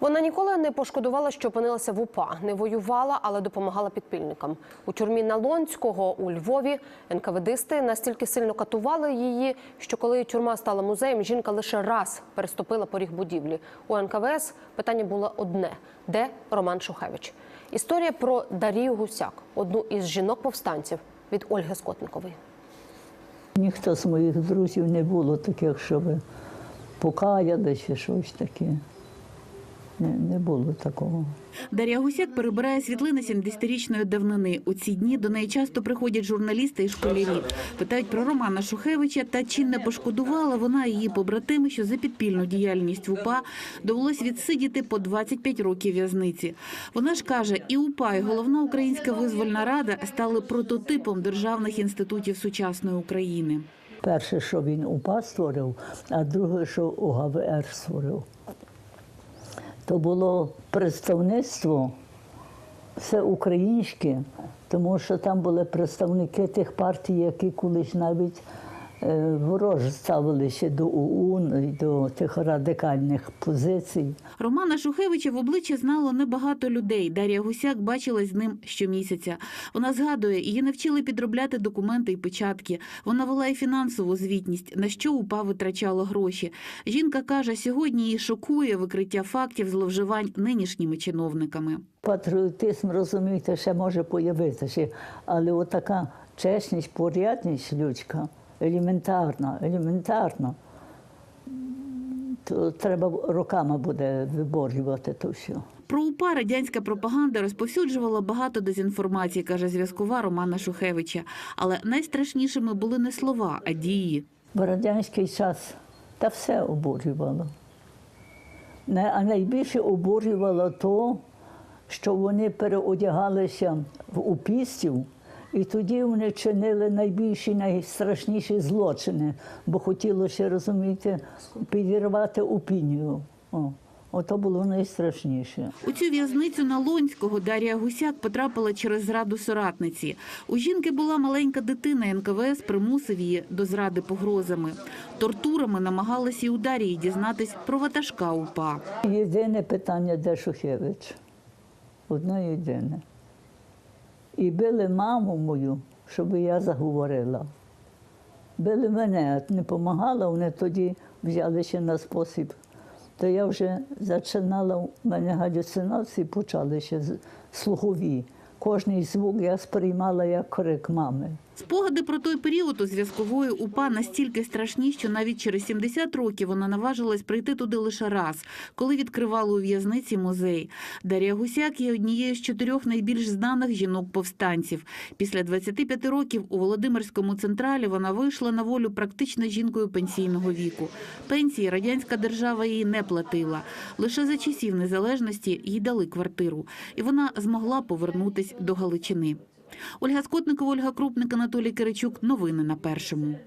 Вона ніколи не пошкодувала, що опинилася в УПА, не воювала, але допомагала підпільникам. У тюрмі Налонського у Львові НКВДисти настільки сильно катували її, що коли тюрма стала музеєм, жінка лише раз переступила поріг будівлі. У НКВС питання було одне: де Роман Шухевич? Історія про Дарію Гусяк, одну із жінок-повстанців від Ольги Скотникової. Ніхто з моїх друзів не було таких, щоб покаяли чи щось таке. Не, не було такого. Дар'я Гусяк перебирає світлини 70-річної давнини. У ці дні до неї часто приходять журналісти і школярі. Питають про Романа Шухевича та чи не пошкодувала вона її побратими, що за підпільну діяльність в УПА довелось відсидіти по 25 років в'язниці. Вона ж каже, і УПА, і головна українська визвольна рада стали прототипом державних інститутів сучасної України. Перше, що він УПА створив, а друге, що УГВР створив. То було представництво все українське, тому що там були представники тих партій, які колись навіть вороже ставилися до ОУН і до тих радикальних позицій. Романа Шухевича в обличчя знало небагато людей. Дар'я Гусяк бачилась з ним щомісяця. Вона згадує, її навчили підробляти документи і печатки. Вона вела і фінансову звітність, на що УПА витрачало гроші. Жінка каже, сьогодні її шокує викриття фактів зловживань нинішніми чиновниками. Патріотизм, розумієте, ще може появитися, але отака чесність, порядність людська, елементарна, елементарна, то треба роками буде виборювати то все. Про УПА радянська пропаганда розповсюджувала багато дезінформації, каже зв'язкова Романа Шухевича. Але найстрашнішими були не слова, а дії. В радянський час та все обурювало. Не- А найбільше обурювало то, що вони переодягалися в упістів, і тоді вони чинили найбільші, найстрашніші злочини, бо хотілося, розумієте, підірвати опінію. О, ото було найстрашніше. У цю в'язницю на Лонського Дар'я Гусяк потрапила через зраду соратниці. У жінки була маленька дитина. НКВС примусив її до зради погрозами. Тортурами намагалися і у Дар'ї дізнатись про ватажка УПА. Єдине питання, де Шухевич. Одне єдине. І били маму мою, щоб я заговорила. Били мене, не допомагала, вони тоді взяли ще на спосіб. То я вже починала, у мене галюцинації почали ще слухові. Кожний звук я сприймала як крик мами. Спогади про той період у зв'язкової УПА настільки страшні, що навіть через 70 років вона наважилась прийти туди лише раз, коли відкривали у в'язниці музей. Дар'я Гусяк є однією з чотирьох найбільш знаних жінок-повстанців. Після 25 років у Володимирському централі вона вийшла на волю практично жінкою пенсійного віку. Пенсії радянська держава їй не платила. Лише за часів незалежності їй дали квартиру, і вона змогла повернутись до Галичини. Ольга Скотникова, Ольга Крупник, Анатолій Киричук. Новини на першому.